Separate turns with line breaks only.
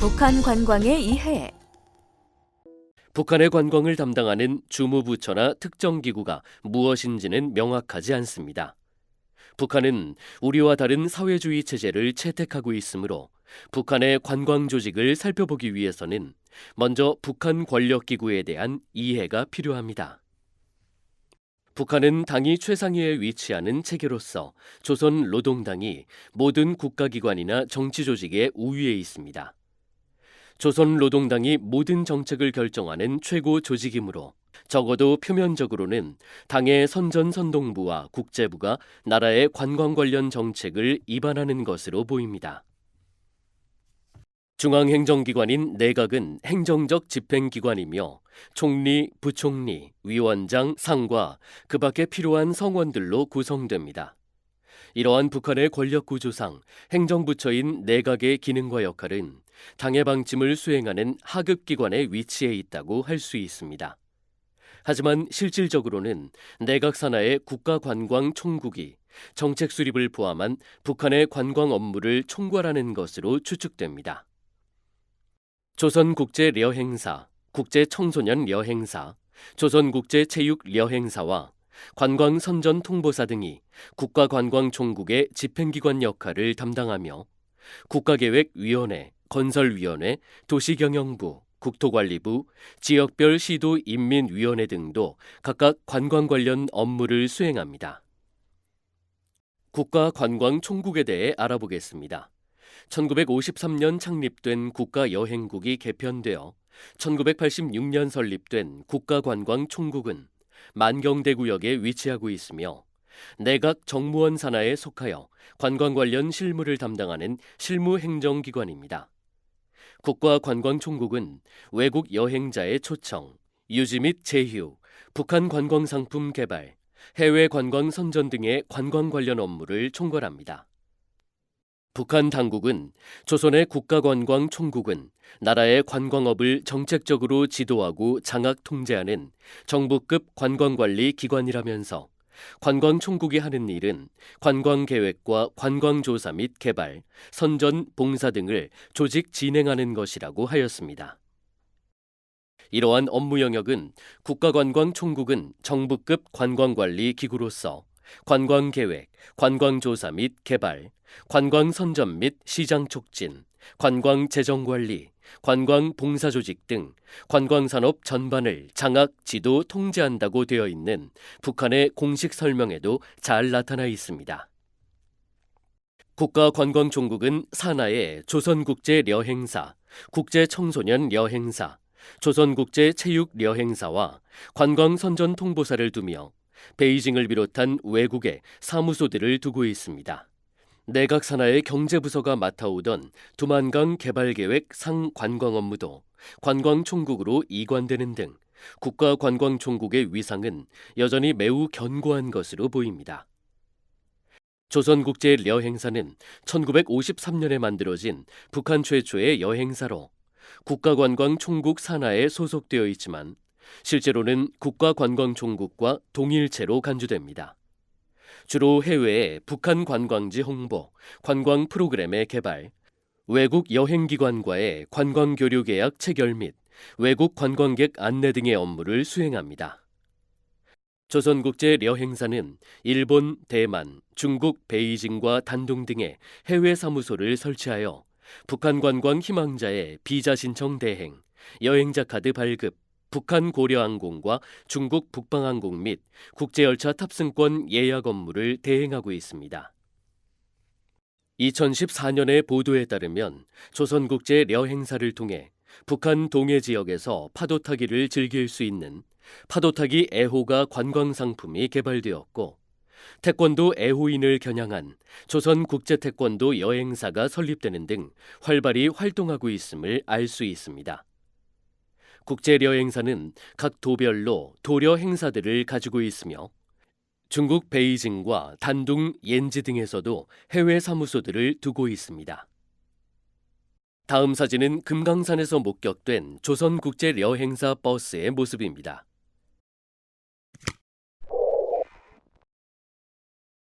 북한 관광의 이해.
북한의 관광을 담당하는 주무부처나 특정 기구가 무엇인지는 명확하지 않습니다. 북한은 우리와 다른 사회주의 체제를 채택하고 있으므로 북한의 관광 조직을 살펴보기 위해서는 먼저 북한 권력 기구에 대한 이해가 필요합니다. 북한은 당이 최상위에 위치하는 체계로서 조선 노동당이 모든 국가기관이나 정치 조직의 우위에 있습니다. 조선 노동당이 모든 정책을 결정하는 최고 조직이므로 적어도 표면적으로는 당의 선전선동부와 국제부가 나라의 관광 관련 정책을 입안하는 것으로 보입니다. 중앙행정기관인 내각은 행정적 집행기관이며 총리, 부총리, 위원장, 상과 그 밖에 필요한 성원들로 구성됩니다. 이러한 북한의 권력 구조상 행정부처인 내각의 기능과 역할은 당의 방침을 수행하는 하급 기관의 위치에 있다고 할 수 있습니다. 하지만 실질적으로는 내각 산하의 국가관광총국이 정책 수립을 포함한 북한의 관광 업무를 총괄하는 것으로 추측됩니다. 조선국제여행사, 국제청소년여행사, 조선국제체육여행사와 관광선전통보사 등이 국가관광총국의 집행기관 역할을 담당하며 국가계획위원회, 건설위원회, 도시경영부, 국토관리부, 지역별 시도 인민위원회 등도 각각 관광 관련 업무를 수행합니다. 국가관광총국에 대해 알아보겠습니다. 1953년 창립된 국가여행국이 개편되어 1986년 설립된 국가관광총국은 만경대 구역에 위치하고 있으며 내각 정무원 산하에 속하여 관광 관련 실무를 담당하는 실무행정기관입니다. 국가관광총국은 외국 여행자의 초청, 유지 및 제휴, 북한 관광 상품 개발, 해외 관광 선전 등의 관광 관련 업무를 총괄합니다. 북한 당국은 조선의 국가관광총국은 나라의 관광업을 정책적으로 지도하고 장악 통제하는 정부급 관광관리 기관이라면서 관광총국이 하는 일은 관광계획과 관광조사 및 개발, 선전, 봉사 등을 조직 진행하는 것이라고 하였습니다. 이러한 업무 영역은 국가관광총국은 정부급 관광관리 기구로서 관광계획, 관광조사 및 개발, 관광선전 및 시장 촉진, 관광 재정 관리, 관광 봉사 조직 등 관광 산업 전반을 장악, 지도, 통제한다고 되어 있는 북한의 공식 설명에도 잘 나타나 있습니다. 국가관광총국은 산하에 조선국제여행사, 국제청소년여행사, 조선국제체육여행사와 관광선전통보사를 두며 베이징을 비롯한 외국의 사무소들을 두고 있습니다. 내각 산하의 경제부서가 맡아오던 두만강 개발계획 상관광 업무도 관광총국으로 이관되는 등 국가관광총국의 위상은 여전히 매우 견고한 것으로 보입니다. 조선국제여행사는 1953년에 만들어진 북한 최초의 여행사로 국가관광총국 산하에 소속되어 있지만 실제로는 국가관광총국과 동일체로 간주됩니다. 주로 해외의 북한 관광지 홍보, 관광 프로그램의 개발, 외국 여행기관과의 관광 교류 계약 체결 및 외국 관광객 안내 등의 업무를 수행합니다. 조선국제여행사는 일본, 대만, 중국 베이징과 단동 등의 해외 사무소를 설치하여 북한 관광 희망자의 비자 신청 대행, 여행자 카드 발급, 북한 고려항공과 중국 북방항공 및 국제열차 탑승권 예약 업무를 대행하고 있습니다. 2014년의 보도에 따르면 조선국제여행사를 통해 북한 동해 지역에서 파도 타기를 즐길 수 있는 파도 타기 애호가 관광 상품이 개발되었고 태권도 애호인을 겨냥한 조선 국제 태권도 여행사가 설립되는 등 활발히 활동하고 있음을 알 수 있습니다. 국제려 행사는 각 도별로 도려 행사들을 가지고 있으며 중국 베이징과 단둥, 옌지 등에서도 해외 사무소들을 두고 있습니다. 다음 사진은 금강산에서 목격된 조선 국제여행사 버스의 모습입니다.